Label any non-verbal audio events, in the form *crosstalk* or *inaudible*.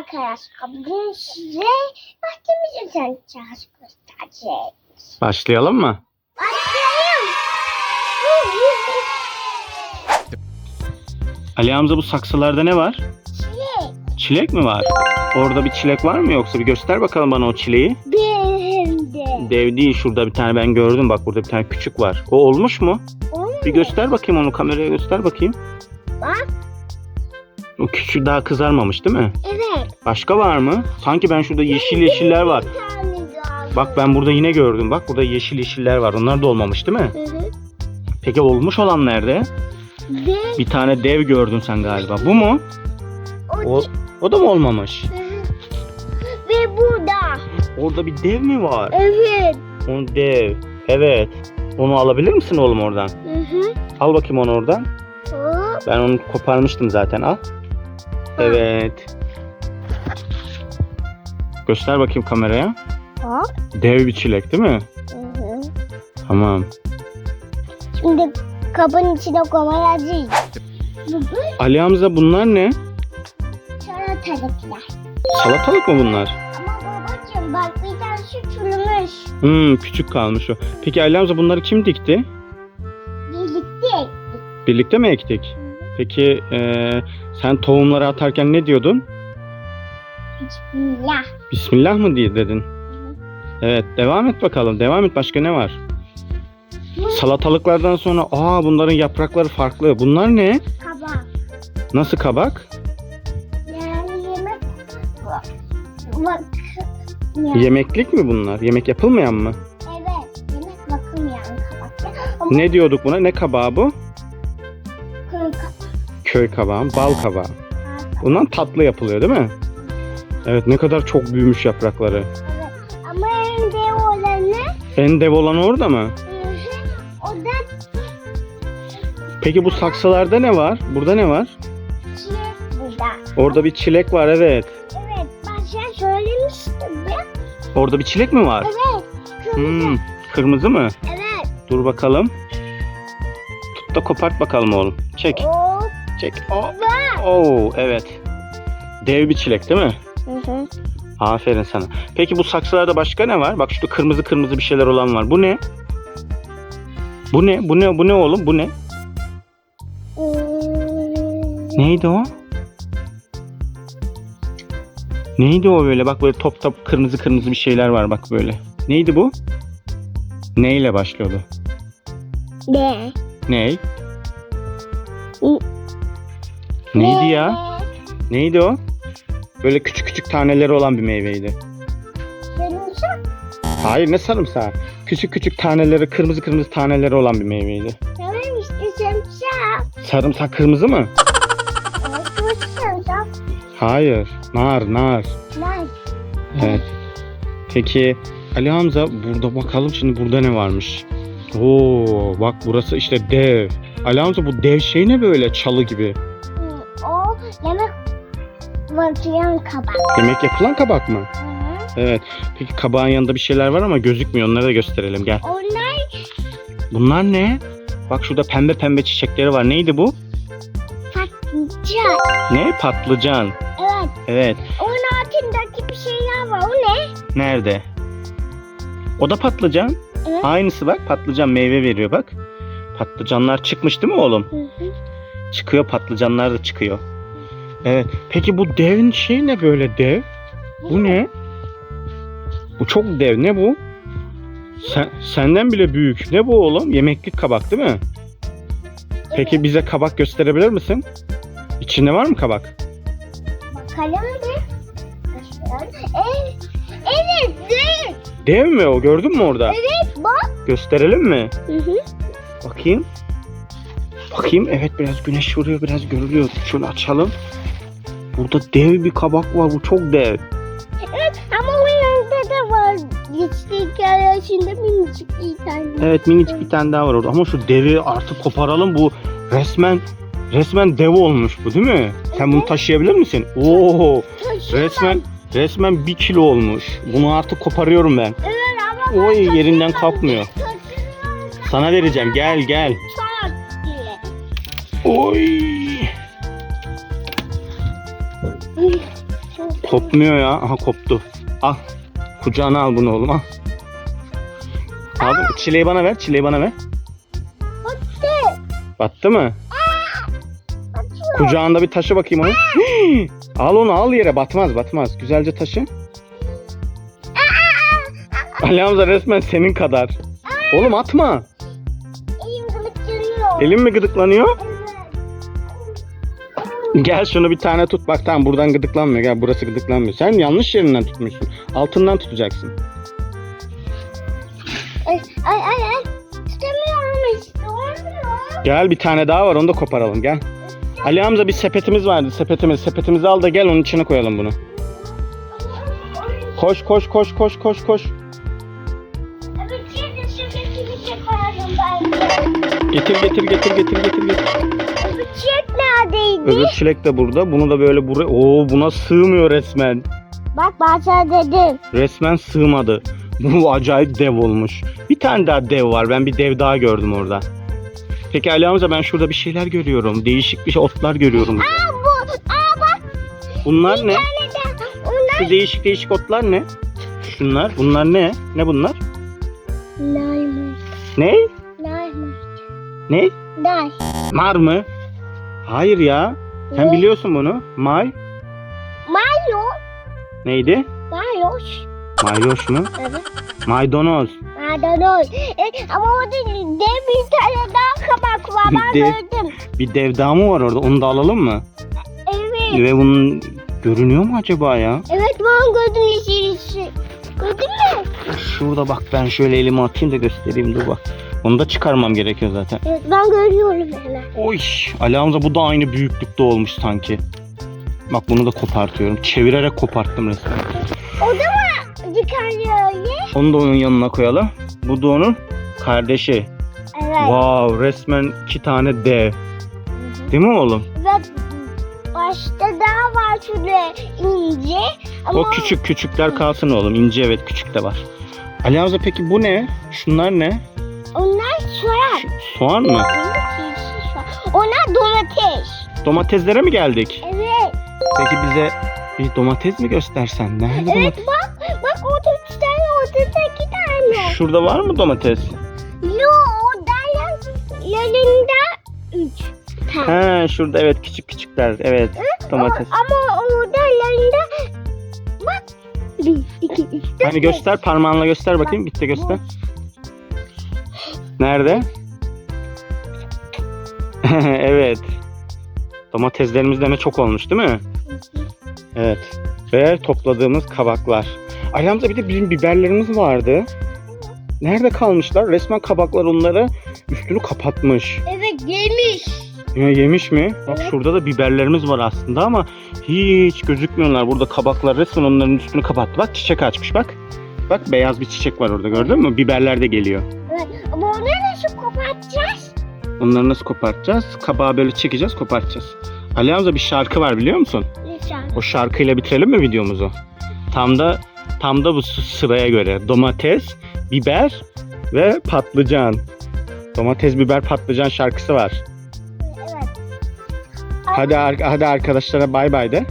arkadaşlar bugün size bahçemizin tanıtacağız göstereceğiz. Başlayalım mı? Başlayalım. Ali Hamza bu saksılarda ne var? Çilek. Çilek mi var? Orada bir çilek var mı yoksa bir göster bakalım bana o çileği. Benim de. Dev değil şurada bir tane ben gördüm bak burada bir tane küçük var. O olmuş mu? Olur Bir göster bakayım onu kameraya göster bakayım. Bak. O küçük daha kızarmamış değil mi? Evet. Başka var mı? Sanki ben şurada yeşil yeşiller var. Bir tane daha. Bak ben burada yine gördüm. Bak burada yeşil yeşiller var. Onlar da olmamış değil mi? Hı hı. Peki olmuş olan nerede? Ve Bir tane dev gördün sen galiba. Bu mu? o, O, o da mı olmamış? Ve burada. Orada bir dev mi var? Evet. O dev. Evet. Onu alabilir misin oğlum oradan? Hı hı. Al bakayım onu oradan. Hop. Ben onu koparmıştım zaten. Al. Evet. Göster bakayım kameraya. Hop. Dev bir çilek değil mi? Hı hı. Tamam. Şimdi kabın içine koyacağız. Ali Hamza bunlar ne? salatalıklar. Salatalık mı bunlar? Ama babacığım bak bir tanesi çürümüş. Hmm, küçük kalmış o. Peki Ali Hamza bunları kim dikti? Birlikte Birlikte mi ektik? Peki eee, sen tohumları atarken ne diyordun? Bismillah. Bismillah mı diye dedin? Evet devam et bakalım. Devam et başka ne var? Salatalıklardan sonra aa bunların yaprakları farklı. Bunlar ne? Kabak. Nasıl kabak? Yani yemek bak. Bak. Ya, Yemeklik mi bunlar? Yemek yapılmayan mı? Evet. Yemek bakılmayan kabak. Ama Ne diyorduk buna? Ne kabağı bu? Köy kabağı, bal kabağı. Bundan tatlı yapılıyor değil mi? Evet ne kadar çok büyümüş yaprakları. Evet. Ama evde olanı En dev olan orada mı? o da Peki bu saksılarda ne var? Burada ne var? çilek burada. Orada bir çilek var evet. Evet. Ben sen söylemiştim ya. Orada bir çilek mi var? Evet. Kırmızı. Hmm, kırmızı mı? Evet. Dur bakalım. Tut da kopart bakalım oğlum. Çek. O Çek. Oh. Oo, evet. Dev bir çilek değil mi? Hı hı. Aferin sana. Peki bu saksılarda başka ne var? Bak şurada kırmızı kırmızı bir şeyler olan var. Bu ne? Bu ne? Bu ne? Bu ne oğlum? Bu ne? Neydi o? Neydi o böyle? Bak böyle top top kırmızı kırmızı bir şeyler var bak böyle. Neydi bu? Neyle başlıyordu? Ne? Ney? Neydi ya? Neydi o? Böyle küçük küçük taneleri olan bir meyveydi. Sarımsak. Hayır ne sarımsağı? Küçük küçük taneleri, kırmızı kırmızı taneleri olan bir meyveydi. Tamam işte sarımsak. Sarımsak kırmızı mı? Evet, kırmızı sarımsak. Hayır. Nar, nar. Lan. Evet. Peki Ali Hamza burada bakalım şimdi burada ne varmış? Oo bak burası işte dev. Ali Hamza bu dev şey ne böyle çalı gibi? Bakıyan kabak. Yemek yapılan kabak mı? Hı hı. Evet. Peki kabağın yanında bir şeyler var ama gözükmüyor. Onları da gösterelim gel. Onlar Bunlar ne? Bak şurada pembe pembe çiçekleri var. Neydi bu? patlıcan. Ne? Patlıcan. Evet. Evet. Onun altındaki bir şeyler var. O ne? Nerede? O da patlıcan. Evet. Aynısı bak patlıcan meyve veriyor bak. Patlıcanlar çıkmış değil mi oğlum? Hı hı. Çıkıyor patlıcanlar da çıkıyor. Evet. Peki bu devin şey ne böyle dev? Bu ne? Bu çok dev. Ne bu? Sen, senden bile büyük. Ne bu oğlum? Yemeklik kabak değil mi? Peki bize kabak gösterebilir misin? İçinde var mı kabak? Bakalım bir. Evet. Evet. Evet. Dev mi o? Gördün mü orada? Evet. Bak. Gösterelim mi? Hı hı. Bakayım. Bakayım. Evet biraz güneş vuruyor. Biraz görülüyor. Şöyle açalım. Burada dev bir kabak var. Bu çok dev. Evet ama o yanında da var. Geçtik arasında minicik bir tane. Evet minicik bir tane daha var orada. Ama şu devi artık koparalım. Bu resmen resmen dev olmuş bu değil mi? Sen bunu taşıyabilir misin? Oo resmen resmen bir kilo olmuş. Bunu artık koparıyorum ben. Evet ama Oy yerinden kalkmıyor. Sana vereceğim. Gel gel. Oy. Kopmuyor ya. Aha koptu. Al. Kucağına al bunu oğlum al. Aldım. Çileği bana ver. Çileği bana ver. Battı. Battı mı? Kucağında bir taşı bakayım onu. *gasps* Al onu al yere. Batmaz batmaz. Güzelce taşı. Ali Hamza resmen senin kadar. Oğlum atma. Elim kılıçlanıyor. Elin mi gıdıklanıyor? *laughs* Gel şunu bir tane tut. Bak tamam buradan gıdıklanmıyor. Gel burası gıdıklanmıyor. Sen yanlış yerinden tutmuşsun. Altından tutacaksın. Ay ay ay. ay. Tutamıyorum işte. Olmuyor. Gel bir tane daha var onu da koparalım gel. Ali Hamza bir sepetimiz vardı sepetimiz. Sepetimizi al da gel onun içine koyalım bunu. Koş koş koş koş koş koş. Getir getir getir getir getir getir. Öbür çilek de burada. Bunu da böyle buraya. Oo buna sığmıyor resmen. Bak ben sana dedim. Resmen sığmadı. *laughs* Bu acayip dev olmuş. Bir tane daha dev var. Ben bir dev daha gördüm orada. Peki Ali Hamza ben şurada bir şeyler görüyorum. Değişik bir şey, otlar görüyorum. Aa bu. Aa bak. Bunlar Bir ne? tane de. Onlar. Şu değişik değişik otlar ne? Şunlar. Bunlar ne? Ne bunlar? Laymış. Ne? Laymış. Ne? Lay. Nar mı? Hayır ya. Sen Ne? biliyorsun bunu. May. Mayo. Neydi? Mayoş. Mayhoş mu? Evet. Maydanoz. Maydanoz. E, ama orada dev bir tane daha kabak var. Ben Dev. gördüm. Bir dev daha mı var orada? Onu da alalım mı? Evet. Ve bunun görünüyor mu acaba ya? Evet ben gördüm yeşil yeşil. Gördün mü? Şurada bak ben şöyle elimi atayım da göstereyim dur bak. Onu da çıkarmam gerekiyor zaten. Evet ben görüyorum hemen. Oy Ali Hamza bu da aynı büyüklükte olmuş sanki. Bak bunu da kopartıyorum. Çevirerek koparttım resmen. O da mı çıkarıyor öyle? Onu da onun yanına koyalım. Bu da onun kardeşi. Evet. Wow resmen iki tane dev. Değil mi oğlum? Ve başta daha var şurada ince. Ama O küçük küçükler kalsın oğlum. İnce evet küçük de var. Ali Hamza peki bu ne? Şunlar ne? Onlar soğan. Soğan mı? Onlar domates. Domateslere mi geldik? Evet. Peki bize bir domates mi göstersen? Nerede Evet domates? bak. Bak orada üç tane orada da iki tane. Şurada var mı domates? Yo orada yanında üç tane. He şurada evet küçük küçükler. Evet domates. O- ama orada yanında bak. Bir, iki, üç, dört. Hani göster parmağınla göster bakayım. Git de göster. Nerede? *laughs* evet. Domateslerimiz deme çok olmuş değil mi? Evet. Ve topladığımız kabaklar. Ay Hamza bir de bizim biberlerimiz vardı. Nerede kalmışlar? Resmen kabaklar onları üstünü kapatmış. Evet yemiş. Ya yemiş mi? Bak Evet. şurada da biberlerimiz var aslında ama hiç gözükmüyorlar. Burada kabaklar resmen onların üstünü kapattı. Bak çiçek açmış bak. Bak beyaz bir çiçek var orada gördün mü? Biberler de geliyor. Kapatacağız? Onları nasıl kopartacağız? Kabağı böyle çekeceğiz, kopartacağız. Ali Hamza bir şarkı var biliyor musun? Lütfen. O şarkıyla bitirelim mi videomuzu? Tam da tam da bu sıraya göre domates, biber ve patlıcan. Domates, biber, patlıcan şarkısı var. Evet. Hadi ar- hadi arkadaşlara bay bay de.